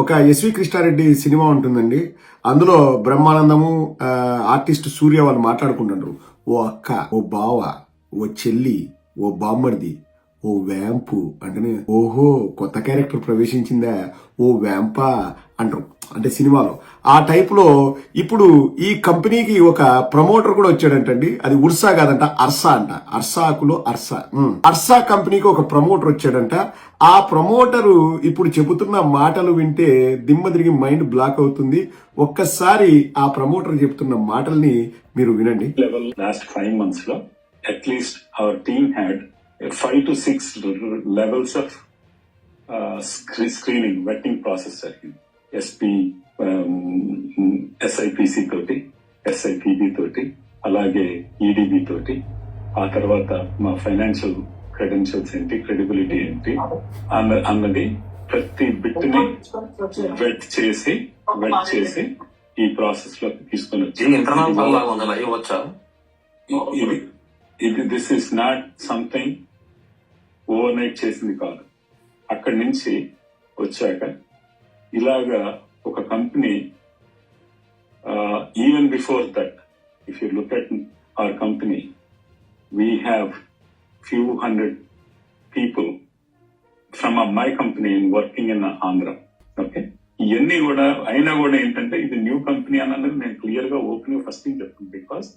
ఒక SV Krishna Reddy cinema ఉంటుందండి. అందులో బ్రహ్మానందము ఆర్టిస్ట్ సూర్య వాళ్ళు మాట్లాడుకుంటుండ్రు. ఓ అక్క ఓ బావ ఓ చెల్లి ఓ బామ్మర్ది ఓ వ్యాంపు అంటేనే ఓహో కొత్త క్యారెక్టర్ ప్రవేశించిందా? ఓ వ్యాంపా అంటారు. అంటే సినిమాలో. ఆ టైప్లో ఇప్పుడు ఈ కంపెనీకి ఒక ప్రమోటర్ కూడా వచ్చాడంటండి. అది ఉర్సా కాదంట అర్సా అంట. అర్సాకులో అర్సా. అర్సా కంపెనీకి ఒక ప్రమోటర్ వచ్చాడంట. ఆ ప్రమోటరు ఇప్పుడు చెబుతున్న మాటలు వింటే దిమ్మ తిరిగి మైండ్ బ్లాక్ అవుతుంది. ఒక్కసారి ఆ ప్రమోటర్ చెప్తున్న మాటల్ని మీరు వినండి. Level last five months lo at least our had five to six l- levels of uh, sc- screening vetting process జరిగింది. ఎస్పీ ఎస్ఐపిసి తోటి ఎస్ఐపిబి తోటి అలాగే ఈడిబి తోటి ఆ తర్వాత మా ఫైనాన్షియల్ క్రెడెన్షియల్స్ ఏంటి క్రెడిబిలిటీ ఏంటి అన్న అన్నది ప్రతి బిట్ని వెట్ చేసి వెట్ చేసి ఈ ప్రాసెస్లో తీసుకొని వచ్చి. ఇది this is not something overnight చేసింది కాదు. అక్కడి నుంచి వచ్చాక ఇలాగా ఒక company even before that if you look at our company we have few hundred people from my company in working in Andhra okay ఇవన్నీ కూడా అయినా కూడా ఏంటంటే ఇది న్యూ కంపెనీ అన్నది నేను క్లియర్గా ఓపెన్ ఫస్ట్ థింగ్ చెప్తాను బికాస్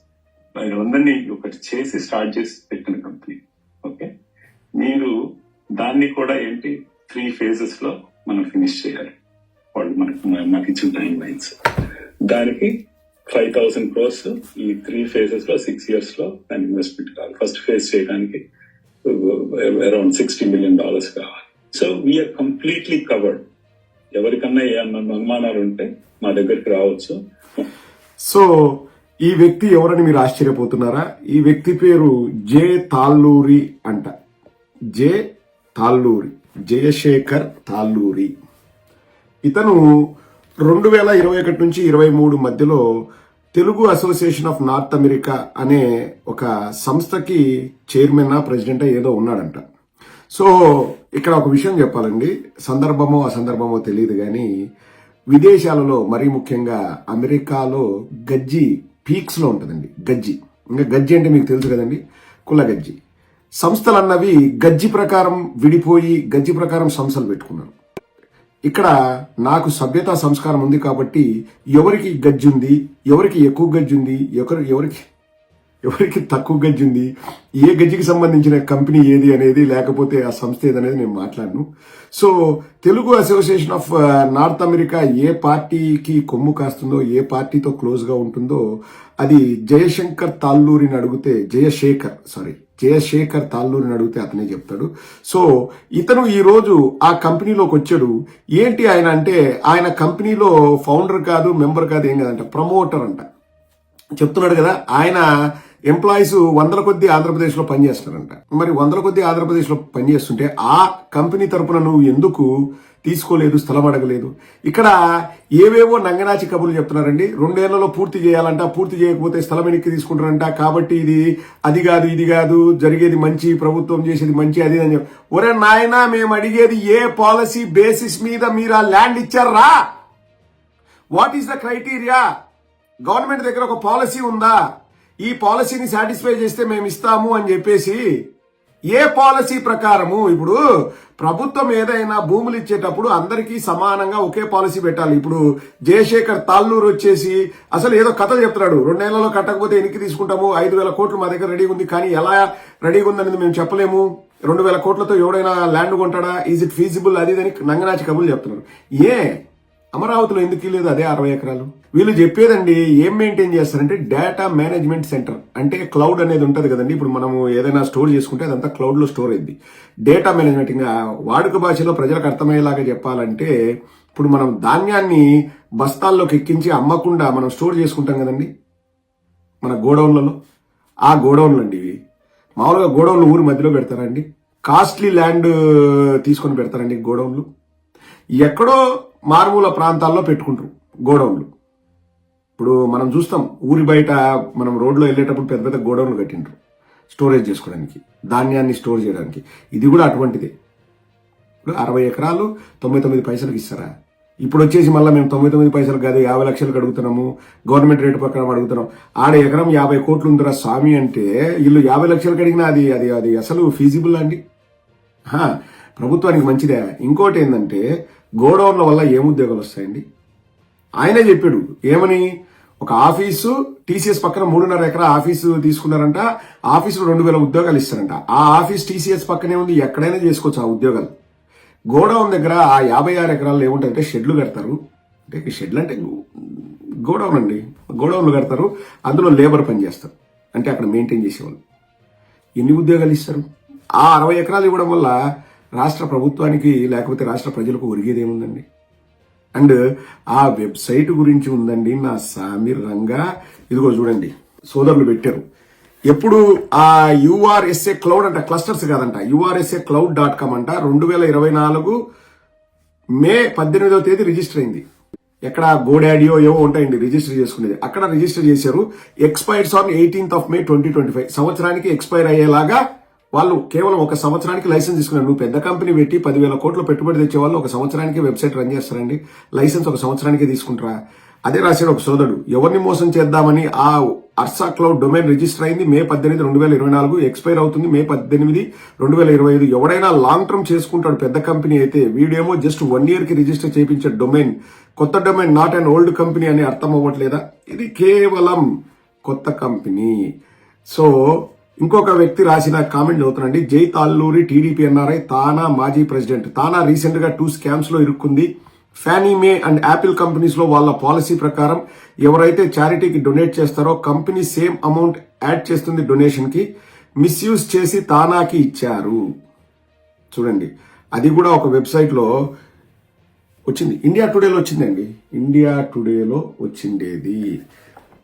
అందరినీ ఒకటి చేసి స్టార్ట్ చేసి పెట్టిన కంపెనీ ఓకే దాన్ని కూడా ఏంటి? త్రీ ఫేజెస్లో మనం ఫినిష్ చేయాలి. వాళ్ళు మనకు మాకు ఇచ్చిన టైం లైన్స్ దానికి ఫైవ్ థౌసండ్ క్రోర్స్ ఈ త్రీ ఫేజెస్లో సిక్స్ ఇయర్స్లో దాన్ని ఇన్వెస్ట్మెంట్ కావాలి. ఫస్ట్ ఫేజ్ చేయడానికి అరౌండ్ సిక్స్టీ మిలియన్ డాలర్స్ కావాలి. So we are completely covered ఎవరికన్నా ఏమన్నా అనుమానాలు ఉంటే మా దగ్గరికి రావచ్చు. సో ఈ వ్యక్తి ఎవరని మీరు ఆశ్చర్యపోతున్నారా? ఈ వ్యక్తి పేరు జే తాల్లూరి అంట. జే తాళ్ళూరి జయశేఖర్ తాళ్ళూరి. ఇతను రెండు వేల ఇరవై ఒకటి నుంచి ఇరవై మూడు మధ్యలో Telugu Association of North America అనే ఒక సంస్థకి చైర్మన్ ప్రెసిడెంట్ ఏదో ఉన్నాడంట. సో ఇక్కడ ఒక విషయం చెప్పాలండి. సందర్భమో అసందర్భమో తెలియదు కానీ విదేశాలలో మరీ ముఖ్యంగా అమెరికాలో గజ్జి పీక్స్లో ఉంటుందండి. గజ్జి. ఇంకా గజ్జి అంటే మీకు తెలుసు కదండి? కుల గజ్జి. సంస్థలు అన్నవి గజ్జి ప్రకారం విడిపోయి గజ్జి ప్రకారం సంస్థలు పెట్టుకున్నారు. ఇక్కడ నాకు సభ్యతా సంస్కారం ఉంది కాబట్టి ఎవరికి గజ్జి ఉంది ఎవరికి ఎక్కువ గజ్జి ఉంది ఎవరు ఎవరికి ఎవరికి తక్కువ గజ్జి ఉంది ఏ గజ్జికి సంబంధించిన కంపెనీ ఏది అనేది లేకపోతే ఆ సంస్థ ఏదనేది నేను మాట్లాడను. So Telugu Association of North America ఏ పార్టీకి కొమ్ము కాస్తుందో ఏ పార్టీతో క్లోజ్గా ఉంటుందో అది జయశంకర్ తాల్లూరిని అడిగితే జయశేఖర్ సారీ జయశేఖర్ తాళ్ళూరిని అడిగితే అతనే చెప్తాడు. సో ఇతను ఈ రోజు ఆ కంపెనీలోకి వచ్చాడు. ఏంటి ఆయన అంటే ఆయన కంపెనీలో ఫౌండర్ కాదు మెంబర్ కాదు ఏం కాదంట ప్రమోటర్ అంట. చెప్తున్నాడు కదా ఆయన ఎంప్లాయీస్ వందల కొద్ది ఆంధ్రప్రదేశ్లో పనిచేస్తారంట. మరి వందల కొద్ది ఆంధ్రప్రదేశ్లో పనిచేస్తుంటే ఆ కంపెనీ తరపున నువ్వు ఎందుకు తీసుకోలేదు స్థలం అడగలేదు? ఇక్కడ ఏవేవో నంగనాచి కబుర్లు చెప్తున్నారండి. రెండేళ్ళలో పూర్తి చేయాలంట పూర్తి చేయకపోతే స్థలం వెనక్కి తీసుకుంటారంట. కాబట్టి ఇది అది కాదు ఇది కాదు జరిగేది మంచి ప్రభుత్వం చేసేది మంచి అది అని చెప్పి. ఒరే నాయనా మేము అడిగేది ఏ పాలసీ బేసిస్ మీద మీరు ఆ ల్యాండ్ ఇచ్చారా? What is the criteria government దగ్గర ఒక పాలసీ ఉందా? ఈ పాలసీని సాటిస్ఫై చేస్తే మేము ఇస్తాము అని చెప్పేసి ఏ పాలసీ ప్రకారము ఇప్పుడు ప్రభుత్వం ఏదైనా భూములు ఇచ్చేటప్పుడు అందరికీ సమానంగా ఒకే పాలసీ పెట్టాలి. ఇప్పుడు జయశేఖర్ తాళ్ళూరు వచ్చేసి అసలు ఏదో కథ చెప్తున్నాడు. రెండేళ్ళలో కట్టకపోతే ఎనికి తీసుకుంటాము ఐదు వేల కోట్లు మా దగ్గర రెడీగా ఉంది కానీ ఎలా రెడీగా ఉందనేది మేము చెప్పలేము. రెండు వేల కోట్లతో ఎవడైనా ల్యాండ్ కొంటాడా? ఈజ్ ఇట్ ఫీజిబుల్ అది ఇది అని నంగనాచి కబుర్లు చెప్తున్నారు. ఏ అమరావతిలో ఎందుకు లేదు అదే అరవై ఎకరాలు? వీళ్ళు చెప్పేదండి ఏం మెయింటైన్ చేస్తారంటే డేటా మేనేజ్మెంట్ సెంటర్ అంటే క్లౌడ్ అనేది ఉంటుంది కదండి. ఇప్పుడు మనము ఏదైనా స్టోర్ చేసుకుంటే అదంతా క్లౌడ్లో స్టోర్ అయింది. డేటా మేనేజ్మెంట్ ఇంకా వాడుక భాషలో ప్రజలకు అర్థమయ్యేలాగా చెప్పాలంటే ఇప్పుడు మనం ధాన్యాన్ని బస్తాల్లోకి ఎక్కించి అమ్మకుండా మనం స్టోర్ చేసుకుంటాం కదండి. మన గోడౌన్లలో. ఆ గోడౌన్లు అండి ఇవి. మామూలుగా గోడౌన్లు ఊరి మధ్యలో పెడతారండి. కాస్ట్లీ ల్యాండ్ తీసుకొని పెడతారండి గోడౌన్లు. ఎక్కడో మారుమూల ప్రాంతాల్లో పెట్టుకుంటారు గోడౌన్లు. ఇప్పుడు మనం చూస్తాం ఊరి బయట మనం రోడ్లో వెళ్ళేటప్పుడు పెద్ద పెద్ద గోడౌన్లు కట్టిండ్రు స్టోరేజ్ చేసుకోవడానికి ధాన్యాన్ని స్టోర్ చేయడానికి. ఇది కూడా అటువంటిదే. ఇప్పుడు అరవై ఎకరాలు తొంభై తొమ్మిది పైసలకు ఇస్తారా? ఇప్పుడు వచ్చేసి మళ్ళీ మేము తొంభై తొమ్మిది పైసలు కాదు యాభై లక్షలకు అడుగుతున్నాము గవర్నమెంట్ రేటు ప్రకారం అడుగుతున్నాం. ఆడ ఎకరం యాభై కోట్లు ఉందిరా స్వామి అంటే వీళ్ళు యాభై లక్షలకు అడిగినా అది అది అది అసలు ఫీజిబుల్ అండి? హా, ప్రభుత్వానికి మంచిదే. ఇంకోటి ఏంటంటే గోడౌన్ల వల్ల ఏం ఉద్యోగాలు వస్తాయండి? ఆయనే చెప్పాడు ఏమని? ఒక ఆఫీసు టీసీఎస్ పక్కన మూడున్నర ఎకరా ఆఫీసు తీసుకున్నారంట ఆఫీసులో రెండు వేల ఉద్యోగాలు ఇస్తారంట. ఆ ఆఫీస్ టీసీఎస్ పక్కనే ఉంది ఎక్కడైనా చేసుకోవచ్చు ఆ ఉద్యోగాలు. గోడౌన్ దగ్గర ఆ యాభై ఆరు ఎకరాల్లో ఏముంటాయంటే షెడ్లు కడతారు. అంటే షెడ్లు అంటే గోడౌన్ అండి. గోడౌన్లు కడతారు అందులో లేబర్ పని చేస్తారు. అంటే అక్కడ మెయింటైన్ చేసేవాళ్ళు. ఎన్ని ఉద్యోగాలు ఇస్తారు? ఆ అరవై ఎకరాలు ఇవ్వడం వల్ల రాష్ట్ర ప్రభుత్వానికి లేకపోతే రాష్ట్ర ప్రజలకు ఒరిగేదేముందండి? అండ్ ఆ వెబ్సైట్ గురించి ఉందండి నా సామి రంగా. ఇదిగో చూడండి సోదరులు పెట్టారు. ఎప్పుడు ఆ యుఆర్ఎస్ఏ క్లౌడ్ అంట క్లస్టర్స్ కాదంట. యుఆర్ఎస్ఏ క్లౌడ్ డాట్ కామ్ అంట. రెండు వేల ఇరవై నాలుగు మే పద్దెనిమిదవ తేదీ రిజిస్టర్ అయింది. ఎక్కడ గోడాడియో ఏవో ఉంటాయండి రిజిస్టర్ చేసుకునేది. అక్కడ రిజిస్టర్ చేశారు. Expires on eighteenth of May twenty twenty five. సంవత్సరానికి ఎక్స్పైర్ అయ్యేలాగా వాళ్ళు కేవలం ఒక సంవత్సరానికి లైసెన్స్ తీసుకున్నారు. నువ్వు పెద్ద కంపెనీ పెట్టి పదివేల కోట్లు పెట్టుబడి తెచ్చే వాళ్ళు ఒక సంవత్సరానికి వెబ్సైట్ రన్ చేస్తారండి. లైసెన్స్ ఒక సంవత్సరానికి తీసుకుంటారా? అదే రాశాడు ఒక సోదరుడు ఎవరిని మోసం చేద్దామని ఆ అర్సా క్లౌడ్ డొమైన్ రిజిస్టర్ అయింది మే పద్దెనిమిది రెండు వేల ఇరవై నాలుగు ఎక్స్పైర్ అవుతుంది మే పద్దెనిమిది రెండు వేల ఇరవై ఐదు. ఎవడైనా లాంగ్ టర్మ్ చేసుకుంటాడు పెద్ద కంపెనీ అయితే వీడేమో జస్ట్ వన్ ఇయర్కి రిజిస్టర్ చేయించే డొమైన్. కొత్త domain not and old company అని అర్థం అవ్వట్లేదా? ఇది కేవలం కొత్త కంపెనీ. సో ఇంకొక వ్యక్తి రాసిన కామెంట్ చదువుతున్నాండి జై తాల్లూరి టీడీపీ ఎన్ఆర్ఐ తానా మాజీ ప్రెసిడెంట్. తానా రీసెంట్గా టూ స్కామ్స్లో ఇరుక్కుంది. ఫ్యానీమే అండ్ యాపిల్ కంపెనీస్లో వాళ్ళ పాలసీ ప్రకారం ఎవరైతే చారిటీకి డొనేట్ చేస్తారో కంపెనీ సేమ్ అమౌంట్ యాడ్ చేస్తుంది డొనేషన్కి. మిస్యూజ్ చేసి తానాకి ఇచ్చారు. చూడండి. అది కూడా ఒక వెబ్సైట్లో వచ్చింది. ఇండియా టుడేలో వచ్చిందండి. ఇండియా టుడేలో వచ్చిండేది.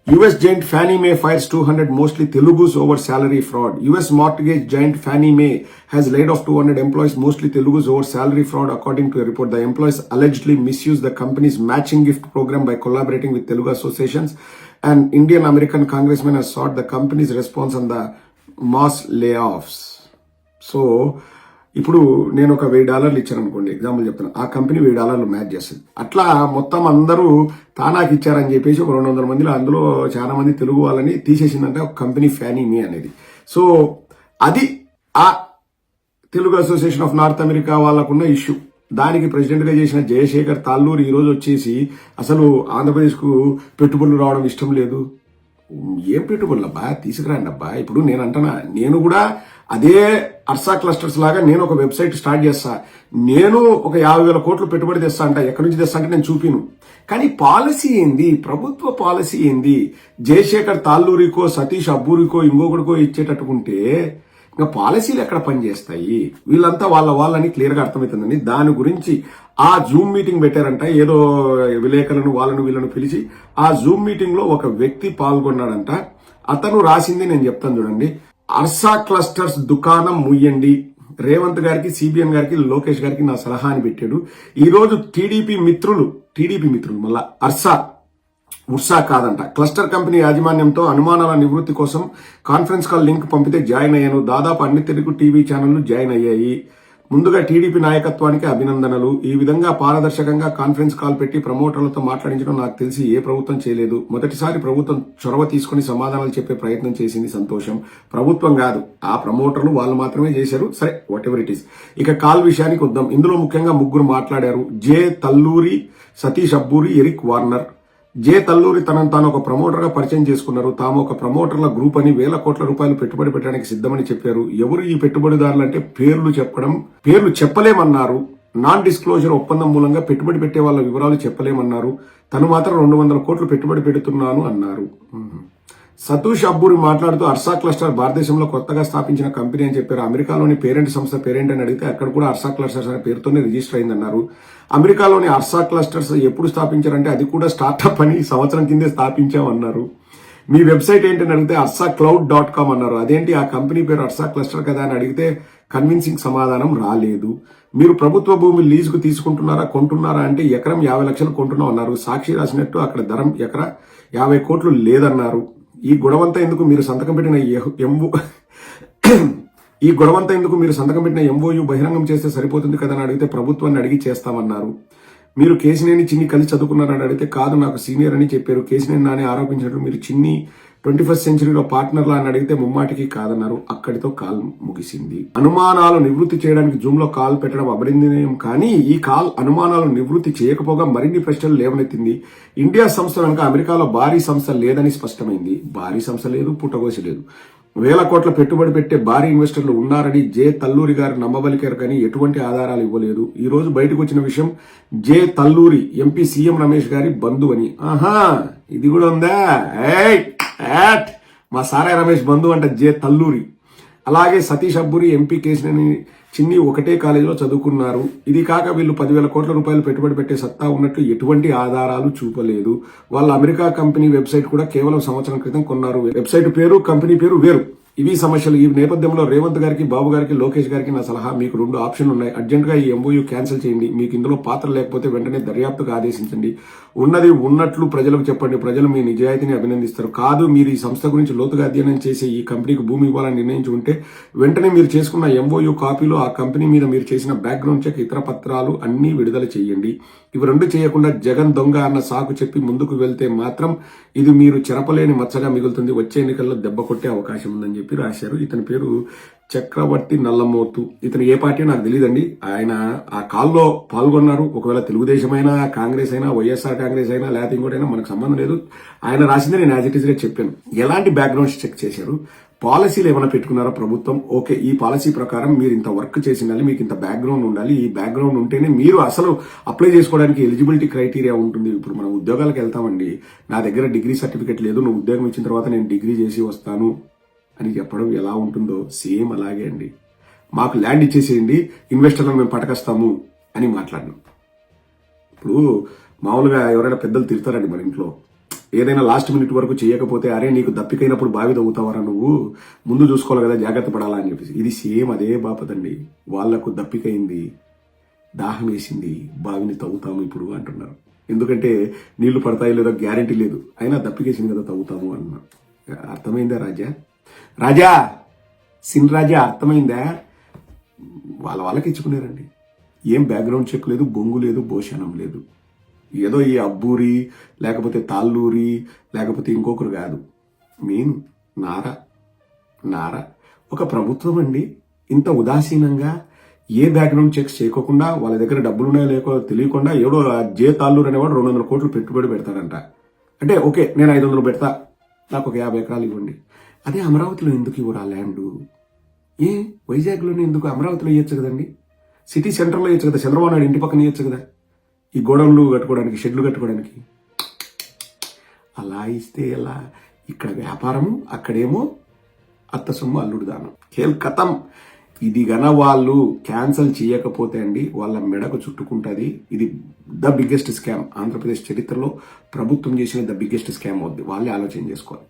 US giant Fannie Mae fires 200 mostly Telugus over salary fraud. US mortgage giant Fannie Mae has laid off 200 employees mostly Telugus over salary fraud according to a report. The employees allegedly misused the company's matching gift program by collaborating with Telugu associations. An Indian American congressman has sought the company's response on the mass layoffs. So, ఇప్పుడు నేను ఒక వెయ్యి డాలర్లు ఇచ్చాను అనుకోండి example చెప్తాను ఆ company వెయ్యి డాలర్లు మ్యాచ్ చేస్తుంది. అట్లా మొత్తం అందరూ తానాకి ఇచ్చారని చెప్పేసి ఒక రెండు వందల మందిలో అందులో చాలా మంది తెలుగు వాళ్ళని తీసేసిందంటే ఒక కంపెనీ ఫ్యానీ మీ అనేది. సో అది ఆ Telugu Association of North America వాళ్ళకున్న ఇష్యూ దానికి ప్రెసిడెంట్గా చేసిన జయశేఖర్ తాళ్ళూరు ఈ రోజు వచ్చేసి అసలు ఆంధ్రప్రదేశ్కు పెట్టుబడులు రావడం ఇష్టం లేదు. ఏం పెట్టుబడులు అబ్బా తీసుకురాండి అబ్బా ఇప్పుడు నేను అంటున్నా నేను కూడా అదే అర్సా క్లస్టర్స్ లాగా నేను ఒక వెబ్సైట్ స్టార్ట్ చేస్తా. నేను ఒక యాభై వేల కోట్లు పెట్టుబడి తెస్తా అంట. ఎక్కడి నుంచి తెస్తా అంటే నేను చూపిను. కానీ పాలసీ ఏంది? ప్రభుత్వ పాలసీ ఏంది? జయశేఖర్ తాల్లూరికో సతీష్ అబ్బూరికో ఇంకొకటికో ఇచ్చేటట్టుకుంటే ఇంకా పాలసీలు ఎక్కడ పనిచేస్తాయి? వీళ్ళంతా వాళ్ళ వాళ్ళని క్లియర్గా అర్థమవుతుందని అర్థమవుతుందండి దాని గురించి ఆ జూమ్ మీటింగ్ పెట్టారంట. ఏదో విలేకరులను వాళ్ళను వీళ్ళను పిలిచి ఆ జూమ్ మీటింగ్లో ఒక వ్యక్తి పాల్గొన్నాడంట. అతను రాసింది నేను చెప్తాను చూడండి. అర్సా క్లస్టర్స్ దుకాణం ముయ్యండి రేవంత్ గారికి సిబిఎన్ గారికి లోకేష్ గారికి నా సలహా అని పెట్టాడు. ఈరోజు టీడీపీ మిత్రులు టీడీపీ మిత్రులు మళ్ళా అర్సా ఉర్సా కాదంట. క్లస్టర్ కంపెనీ యాజమాన్యంతో అనుమానాల నివృత్తి కోసం కాన్ఫరెన్స్ కాల్ లింక్ పంపితే జాయిన్ అయ్యాను. దాదాపు అన్ని తెలుగు టీవీ ఛానళ్ళు జాయిన్ అయ్యాయి. ముందుగా టీడీపీ నాయకత్వానికి అభినందనలు. ఈ విధంగా పారదర్శకంగా కాన్ఫరెన్స్ కాల్ పెట్టి ప్రమోటర్లతో మాట్లాడించడం నాకు తెలిసి ఏ ప్రభుత్వం చేయలేదు. మొదటిసారి ప్రభుత్వం చొరవ తీసుకుని సమాధానాలు చెప్పే ప్రయత్నం చేసింది సంతోషం. ప్రభుత్వం కాదు ఆ ప్రమోటర్లు వాళ్ళు మాత్రమే చేశారు. సరే వాట్ ఎవర్ ఇట్ ఈస్ ఇక కాల్ విషయానికి వద్దాం. ఇందులో ముఖ్యంగా ముగ్గురు మాట్లాడారు. Jay Talluri Satish Abburi Eric Warner. జే తల్లూరి తనను తాను ఒక ప్రమోటర్గా పరిచయం చేసుకున్నారు. తాము ఒక ప్రమోటర్ల గ్రూప్ అని వేల కోట్ల రూపాయలు పెట్టుబడి పెట్టడానికి సిద్ధమని చెప్పారు. ఎవరు ఈ పెట్టుబడిదారులు అంటే పేర్లు చెప్పడం పేర్లు చెప్పలేమన్నారు. నాన్ డిస్క్లోజర్ ఒప్పందం మూలంగా పెట్టుబడి పెట్టే వాళ్ళ వివరాలు చెప్పలేమన్నారు. తను మాత్రం రెండు వందల కోట్లు పెట్టుబడి పెడుతున్నాను అన్నారు. సతూష్ అబ్బూరి మాట్లాడుతూ అర్సా క్లస్టర్ భారతదేశంలో కొత్తగా స్థాపించిన కంపెనీ అని చెప్పారు. అమెరికాలోని పేరెంట్ సంస్థ పేరెంట్ అని అడిగితే అక్కడ కూడా అర్సా క్లస్టర్స్ అనే పేరుతోనే రిజిస్టర్ అయిందన్నారు. అమెరికాలోని అర్సా క్లస్టర్స్ ఎప్పుడు స్థాపించారంటే అది కూడా స్టార్టప్ అని సంవత్సరం కిందే స్థాపించామన్నారు. మీ వెబ్సైట్ ఏంటని అడిగితే అర్సా క్లౌడ్ డాట్ కామ్ అన్నారు. అదేంటి ఆ కంపెనీ పేరు అర్సా క్లస్టర్ కదా అని అడిగితే కన్విన్సింగ్ సమాధానం రాలేదు. మీరు ప్రభుత్వ భూమి లీజుకు తీసుకుంటున్నారా కొంటున్నారా అంటే ఎకరం యాభై లక్షలు కొంటున్నాం అన్నారు సాక్షి రాసినట్టు అక్కడ ధరం ఎకరా యాభై కోట్లు లేదన్నారు. ఈ గొడవంతా ఎందుకు మీరు సంతకం పెట్టిన ఎంఓ ఈ గొడవంతా ఎందుకు మీరు సంతకం పెట్టిన ఎంఓయు బహిరంగం చేస్తే సరిపోతుంది కదా అని అడిగితే ప్రభుత్వాన్ని అడిగి చేస్తామన్నారు. మీరు కేసినేని చిన్ని కలిసి చదువుకున్నారని అడిగితే కాదు నాకు సీనియర్ అని చెప్పారు. కేసినేని నాని ఆరోపించినట్టు మీరు చిన్ని ట్వంటీ ఫస్ట్ సెంచరీలో పార్ట్నర్లా అని అడిగితే ముమ్మాటికి కాదన్నారు. అక్కడితో కాల్ ముగిసింది. అనుమానాలు నివృత్తి చేయడానికి జూమ్లో కాల్ పెట్టడం అభినందనీయం కానీ ఈ కాల్ అనుమానాలు నివృత్తి చేయకపోగా మరిన్ని ప్రశ్నలు లేవనెత్తింది. ఇండియా సంస్థ కనుక అమెరికాలో భారీ సంస్థ లేదని స్పష్టమైంది. భారీ సంస్థ లేదు పుట్టగోసి లేదు. వేల కోట్ల పెట్టుబడి పెట్టే భారీ ఇన్వెస్టర్లు ఉన్నారని జే తల్లూరి గారు నమ్మబలికారు కానీ ఎటువంటి ఆధారాలు ఇవ్వలేదు. ఈ రోజు బయటకు వచ్చిన విషయం J Talluri MP CM Ramesh garu బంధువు అని ఆహా ఇది కూడా ఉందా? మా సారాయ్ రమేష్ బంధువు అంట జే తల్లూరి. అలాగే సతీష్ అబ్బూరి ఎంపీ కేసినని చిన్ని ఒకటే కాలేజీలో చదువుకున్నారు. ఇది కాక వీళ్ళు పదివేల కోట్ల రూపాయలు పెట్టుబడి పెట్టే సత్తా ఉన్నట్లు ఎటువంటి ఆధారాలు చూపలేదు. వాళ్ళ అమెరికా కంపెనీ వెబ్సైట్ కూడా కేవలం సంవత్సరం క్రితం కొన్నారు. వెబ్సైట్ పేరు కంపెనీ పేరు వేరు. ఇవి సమస్యలు. ఈ నేపథ్యంలో రేవంత్ గారికి బాబు గారికి లోకేష్ గారికి నా సలహా. మీకు రెండు ఆప్షన్లు ఉన్నాయి. అర్జెంటుగా ఈ ఎంఓయూ క్యాన్సిల్ చేయండి. మీకు ఇందులో పాత్ర లేకపోతే వెంటనే దర్యాప్తుగా ఆదేశించండి. ఉన్నది ఉన్నట్లు ప్రజలకు చెప్పండి. ప్రజలు మీ నిజాయితీని అభినందిస్తారు. కాదు మీరు ఈ సంస్థ గురించి లోతుగా అధ్యయనం చేసి ఈ కంపెనీకి భూమి ఇవ్వాలని నిర్ణయించి ఉంటే వెంటనే మీరు చేసుకున్న ఎంఓయూ కాపీలో ఆ కంపెనీ మీద మీరు చేసిన బ్యాక్గ్రౌండ్ చెక్ ఇతర పత్రాలు అన్నీ విడుదల చేయండి. ఇవి రెండు చేయకుండా జగన్ దొంగ అన్న సాకు చెప్పి ముందుకు వెళ్తే మాత్రం ఇది మీరు చెరపలేని మచ్చగా మిగులుతుంది. వచ్చే ఎన్నికల్లో దెబ్బ కొట్టే అవకాశం ఉందని చెప్పి రాశారు. ఇతని పేరు చక్రవర్తి నల్లమోతు. ఇతను ఏ పార్టీ నాకు తెలియదండి ఆయన ఆ కాల్లో పాల్గొన్నారు. ఒకవేళ తెలుగుదేశమైనా కాంగ్రెస్ అయినా వైఎస్ఆర్ కాంగ్రెస్ అయినా లేకపోతే ఇంకోటైనా మనకు సంబంధం లేదు. ఆయన రాసింది నేను యాజ్ ఇట్ ఈస్గా చెప్పాను. ఎలాంటి బ్యాక్గ్రౌండ్స్ చెక్ చేశారు? పాలసీలు ఏమైనా పెట్టుకున్నారా ప్రభుత్వం? ఓకే ఈ పాలసీ ప్రకారం మీరు ఇంత వర్క్ చేసి ఉండాలి మీకు ఇంత బ్యాక్గ్రౌండ్ ఉండాలి. ఈ బ్యాక్గ్రౌండ్ ఉంటేనే మీరు అసలు అప్లై చేసుకోవడానికి ఎలిజిబిలిటీ క్రైటీరియా ఉంటుంది. ఇప్పుడు మనం ఉద్యోగాలకు వెళ్తామండి. నా దగ్గర డిగ్రీ సర్టిఫికేట్ లేదు నువ్వు ఉద్యోగం ఇచ్చిన తర్వాత నేను డిగ్రీ చేసి వస్తాను అని చెప్పడం ఎలా ఉంటుందో సేమ్ అలాగే అండి. మాకు ల్యాండ్ ఇచ్చేసేయండి ఇన్వెస్టర్లను మేము పటకస్తాము అని మాట్లాడినాం. ఇప్పుడు మామూలుగా ఎవరైనా పెద్దలు తిడతారండి మన ఇంట్లో. ఏదైనా లాస్ట్ మినిట్ వరకు చేయకపోతే అరే నీకు దప్పికైనప్పుడు బావి తవ్వుతావరా నువ్వు? ముందు చూసుకోవాలి కదా జాగ్రత్త పడాలా? అని చెప్పేసి. ఇది సేమ్ అదే బాపదండి వాళ్ళకు దప్పికైంది దాహం వేసింది బావిని తవ్వుతాము ఇప్పుడు అంటున్నారు. ఎందుకంటే నీళ్ళు పడతాయి లేదో గ్యారంటీ లేదు. అయినా దప్పికేసింది కదా తవ్వుతాము అన్నారు అర్థమైందా రాజా? రాజా! సిన్ రాజా అర్థమైందా? వాళ్ళ వాళ్ళకి ఇచ్చుకున్నారండి. ఏం బ్యాక్గ్రౌండ్ చెక్ లేదు బొంగు లేదు భోషణం లేదు. ఏదో ఈ అబ్బూరి లేకపోతే తాళ్ళూరి లేకపోతే ఇంకొకరు కాదు. మెయిన్ నారా నారా. ఒక ప్రభుత్వం అండి. ఇంత ఉదాసీనంగా ఏ బ్యాక్గ్రౌండ్ చెక్స్ చేయకోకుండా వాళ్ళ దగ్గర డబ్బులు ఉన్నాయో లేకో తెలియకుండా ఎవడో జే తాళ్ళూరు అనేవాడు రెండు వందల కోట్లు పెట్టుబడి పెడతాడంట. అంటే ఓకే నేను ఐదు వందలు పెడతా. నాకు ఒక యాభై ఎకరాలు ఇవ్వండి. అదే అమరావతిలో ఎందుకు ఇవ్వరు ఆ ల్యాండ్? ఏ? వైజాగ్లోనే ఎందుకు? అమరావతిలో ఇవ్వచ్చు కదండి. సిటీ సెంటర్లో ఇవ్వచ్చు కదా చంద్రబాబు నాయుడు ఇంటి పక్కన ఇవ్వచ్చు కదా. ఈ గోడౌన్లు కట్టుకోవడానికి షెడ్లు కట్టుకోవడానికి. అలా ఇస్తే ఎలా? ఇక్కడ వ్యాపారము అక్కడేమో అత్త సొమ్ము అల్లుడు దానం. కేల్ కథం ఇది గన వాళ్ళు క్యాన్సల్ చేయకపోతే అండి వాళ్ళ మెడకు చుట్టుకుంటుంది. ఇది ద బిగ్గెస్ట్ స్కామ్. ఆంధ్రప్రదేశ్ చరిత్రలో ప్రభుత్వం చేసిన ద బిగ్గెస్ట్ స్కామ్ అవుద్ది. వాళ్ళే ఆలోచన చేసుకోవాలి.